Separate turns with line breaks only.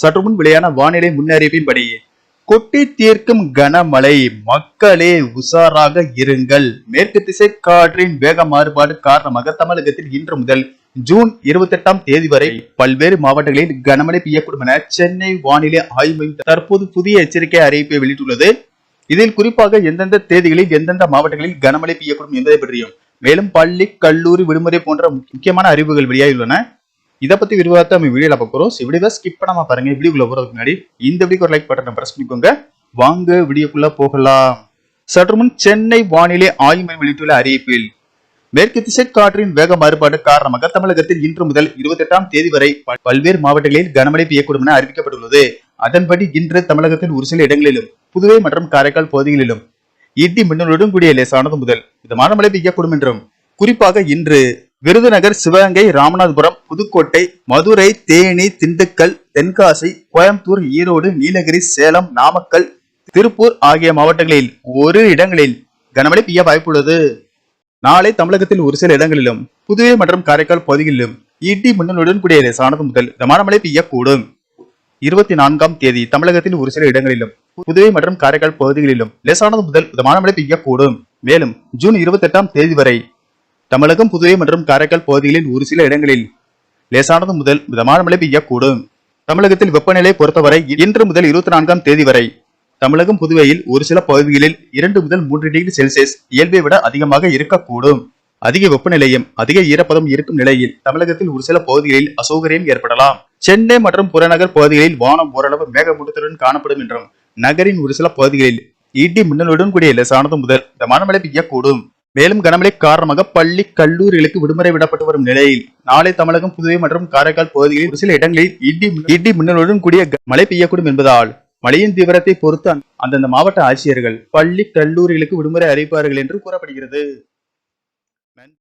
சற்றுமுன் வெளியான வானிலை முன்னறிவின்படி கொட்டி தீர்க்கும் கனமழை மக்களே உஷாராக இருங்கள் மேற்கு திசை காற்றின் வேக மாறுபாடு காரணமாக தமிழகத்தில் இன்று முதல் ஜூன் இருபத்தி எட்டாம் தேதி வரை பல்வேறு மாவட்டங்களில் கனமழை பெய்யக்கூடும் என சென்னை வானிலை ஆய்வு மையம் தற்போது புதிய எச்சரிக்கை அறிவிப்பை வெளியிட்டுள்ளது இதில் குறிப்பாக எந்தெந்த தேதிகளில் எந்தெந்த மாவட்டங்களில் கனமழை பெய்யக்கூடும் என்பதை பற்றியும் மேலும் பள்ளி கல்லூரி விடுமுறை போன்ற முக்கியமான அறிவுகள் வெளியாகியுள்ளன இதை பத்தி விரிவாத்த நம்ம வீடியோல பார்க்குறோம் ஸ்கிப் பண்ணாம பாருங்க வீடியோக்குள்ள போறதுக்கு முன்னாடி இந்த வீடியோ ஒரு லைக் பட்டன் பிரஸ் பண்ணிக்கோங்க வாங்க வீடியோக்குள்ள போகலாம் சற்று முன் சென்னை வானிலை ஆய்வு மையம் வெளியிட்டுள்ள அறிவிப்பில் மேற்கு திசை காற்றின் வேக மாறுபாடு காரணமாக தமிழகத்தில் இன்று முதல் இருபத்தி எட்டாம் தேதி வரை பல்வேறு மாவட்டங்களில் கனமழை பெய்யக்கூடும் என அறிவிக்கப்பட்டுள்ளது அதன்படி இன்று தமிழகத்தின் ஒரு சில இடங்களிலும் புதுவை மற்றும் காரைக்கால் பகுதிகளிலும் இடி மின்னலுடன் கூடிய லேசானது முதல் இந்த மாதமழை பெய்யக்கூடும் என்றும் குறிப்பாக இன்று விருதுநகர் சிவகங்கை ராமநாதபுரம் புதுக்கோட்டை மதுரை தேனி திண்டுக்கல் தென்காசி கோயம்புத்தூர் ஈரோடு நீலகிரி சேலம் நாமக்கல் திருப்பூர் ஆகிய மாவட்டங்களில் ஒரு இடங்களில் கனமழை பெய்ய வாய்ப்புள்ளது நாளை தமிழகத்தில் ஒரு சில இடங்களிலும் புதுவை மற்றும் காரைக்கால் பகுதிகளிலும் இடி மின்னலுடன் கூடிய லேசானது முதல் கனமழை பெய்யக்கூடும் இருபத்தி நான்காம் தேதி தமிழகத்தில் ஒரு சில இடங்களிலும் புதுவை மற்றும் காரைக்கால் பகுதிகளிலும் லேசானது முதல் மிதமான மழை பெய்யக்கூடும் மேலும் ஜூன் இருபத்தி எட்டாம் தேதி வரை தமிழகம் புதுவை மற்றும் காரைக்கால் பகுதிகளில் ஒரு சில இடங்களில் லேசானது முதல் மிதமான மழை பெய்யக்கூடும் தமிழகத்தில் வெப்பநிலை பொறுத்தவரை இன்று முதல் இருபத்தி நான்காம் தேதி வரை தமிழகம் புதுவையில் ஒரு சில பகுதிகளில் இரண்டு முதல் மூன்று டிகிரி செல்சியஸ் இயல்பை விட அதிகமாக இருக்கக்கூடும் அதிக வெப்பநிலையும் அதிக ஈரப்பதம் இருக்கும் நிலையில் தமிழகத்தில் ஒரு சில பகுதிகளில் அசௌகரியம் ஏற்படலாம் சென்னை மற்றும் புறநகர் பகுதிகளில் வானம் ஓரளவு மேகமூட்டத்துடன் காணப்படும் என்றும் நகரின் ஒரு சில பகுதிகளில் இடி மின்னலுடன் கூடிய லேசானது முதல் இந்த மனமழை பெய்யக்கூடும் மேலும் கனமழை காரணமாக பள்ளி கல்லூரிகளுக்கு விடுமுறை விடப்பட்டு வரும் நிலையில் நாளை தமிழகம் புதுவை மற்றும் காரைக்கால் பகுதிகளில் ஒரு சில இடங்களில் இடி இடி மின்னலுடன் கூடிய மழை பெய்யக்கூடும் என்பதால் மழையின் தீவிரத்தை பொறுத்து அந்தந்த மாவட்ட ஆட்சியர்கள் பள்ளி கல்லூரிகளுக்கு விடுமுறை அறிவிப்பார்கள் என்று கூறப்படுகிறது